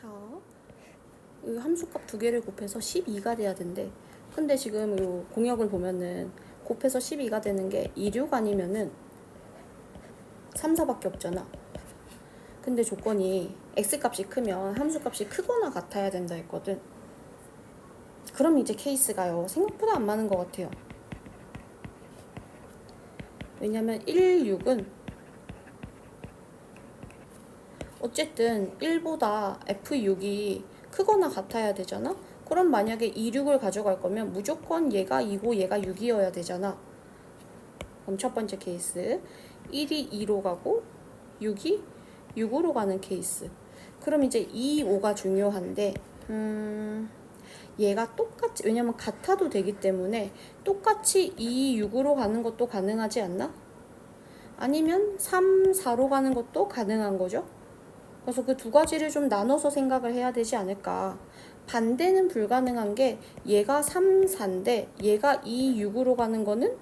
자, 이 함수값 두 개를 곱해서 12가 돼야 된대. 근데 지금 이 공역을 보면은 곱해서 12가 되는 게 2, 6 아니면은 3, 4밖에 없잖아. 근데 조건이 x값이 크면 함수값이 크거나 같아야 된다 했거든. 그럼 이제 케이스가요. 생각보다 안 많은 것 같아요. 왜냐면 1, 6은 어쨌든 1보다 F6이 크거나 같아야 되잖아? 그럼 만약에 2, 6을 가져갈 거면 무조건 얘가 2고 얘가 6이어야 되잖아. 그럼 첫 번째 케이스. 1이 2로 가고 6이 6으로 가는 케이스. 그럼 이제 2, 5가 중요한데, 음, 얘가 똑같이, 왜냐면 같아도 되기 때문에 똑같이 2, 6으로 가는 것도 가능하지 않나? 아니면 3, 4로 가는 것도 가능한 거죠? 그래서 그 두 가지를 좀 나눠서 생각을 해야 되지 않을까. 반대는 불가능한 게 얘가 3, 4인데 얘가 2, 6으로 가는 거는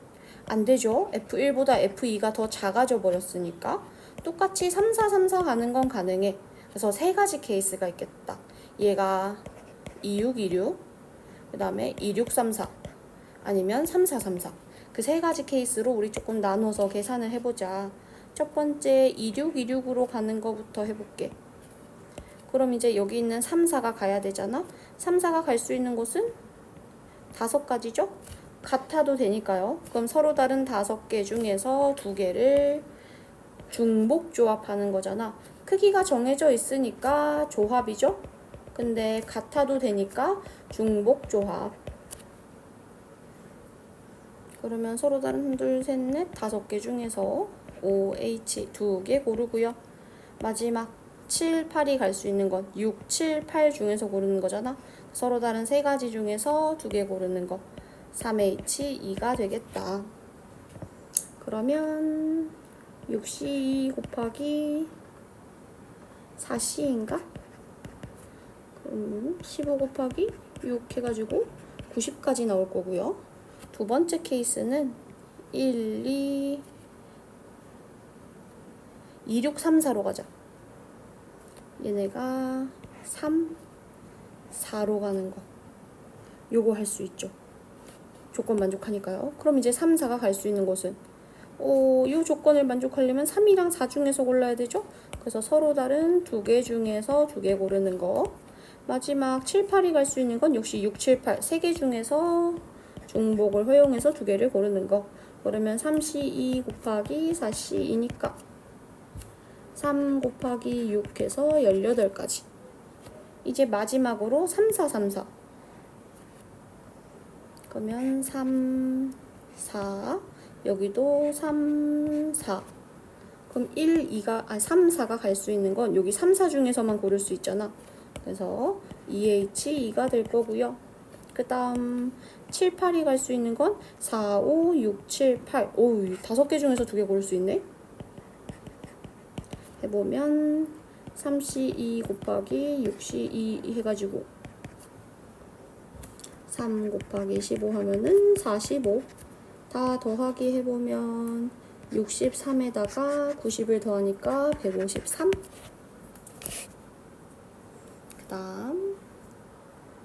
안 되죠. F1보다 F2가 더 작아져 버렸으니까. 똑같이 3, 4, 3, 4 가는 건 가능해. 그래서 세 가지 케이스가 있겠다. 얘가 2, 6, 2, 6. 그 다음에 2, 6, 3, 4. 아니면 3, 4, 3, 4. 그 세 가지 케이스로 우리 조금 나눠서 계산을 해보자. 첫 번째 2, 6, 2, 6으로 가는 거부터 해볼게. 그럼 이제 여기 있는 3, 4가 가야 되잖아. 3, 4가 갈 수 있는 곳은 다섯 가지죠? 같아도 되니까요. 그럼 서로 다른 다섯 개 중에서 두 개를 중복 조합하는 거잖아. 크기가 정해져 있으니까 조합이죠? 근데 같아도 되니까 중복 조합. 그러면 서로 다른 둘, 셋, 넷, 다섯 개 중에서 OH 두 개 고르고요. 마지막 7, 8이 갈 수 있는 건 6, 7, 8 중에서 고르는 거잖아. 서로 다른 세 가지 중에서 두 개 고르는 거. 3H, 2가 되겠다. 그러면 6C 곱하기 4C인가? 그럼 15 곱하기 6 해가지고 90까지 나올 거고요. 두 번째 케이스는 1, 2, 2, 6, 3, 4로 가자. 얘네가 3, 4로 가는 거. 요거 할 수 있죠. 조건 만족하니까요. 그럼 이제 3, 4가 갈 수 있는 곳은 어, 이 조건을 만족하려면 3이랑 4 중에서 골라야 되죠? 그래서 서로 다른 두 개 중에서 두 개 고르는 거. 마지막 7, 8이 갈 수 있는 건 역시 6, 7, 8. 세 개 중에서 중복을 허용해서 두 개를 고르는 거. 그러면 3C2 곱하기 4C2니까 3 곱하기 6 해서 18가지. 이제 마지막으로 3, 4, 3, 4. 그러면 3, 4. 여기도 3, 4. 그럼 1, 2가, 아, 3, 4가 갈 수 있는 건 여기 3, 4 중에서만 고를 수 있잖아. 그래서 EH, 2가 될 거고요. 그 다음 7, 8이 갈 수 있는 건 4, 5, 6, 7, 8. 오, 다섯 개 중에서 두 개 고를 수 있네. 해보면 3C2 곱하기 6C2 해가지고 3 곱하기 15 하면은 45. 다 더하기 해보면 63에다가 90을 더하니까 153. 그 다음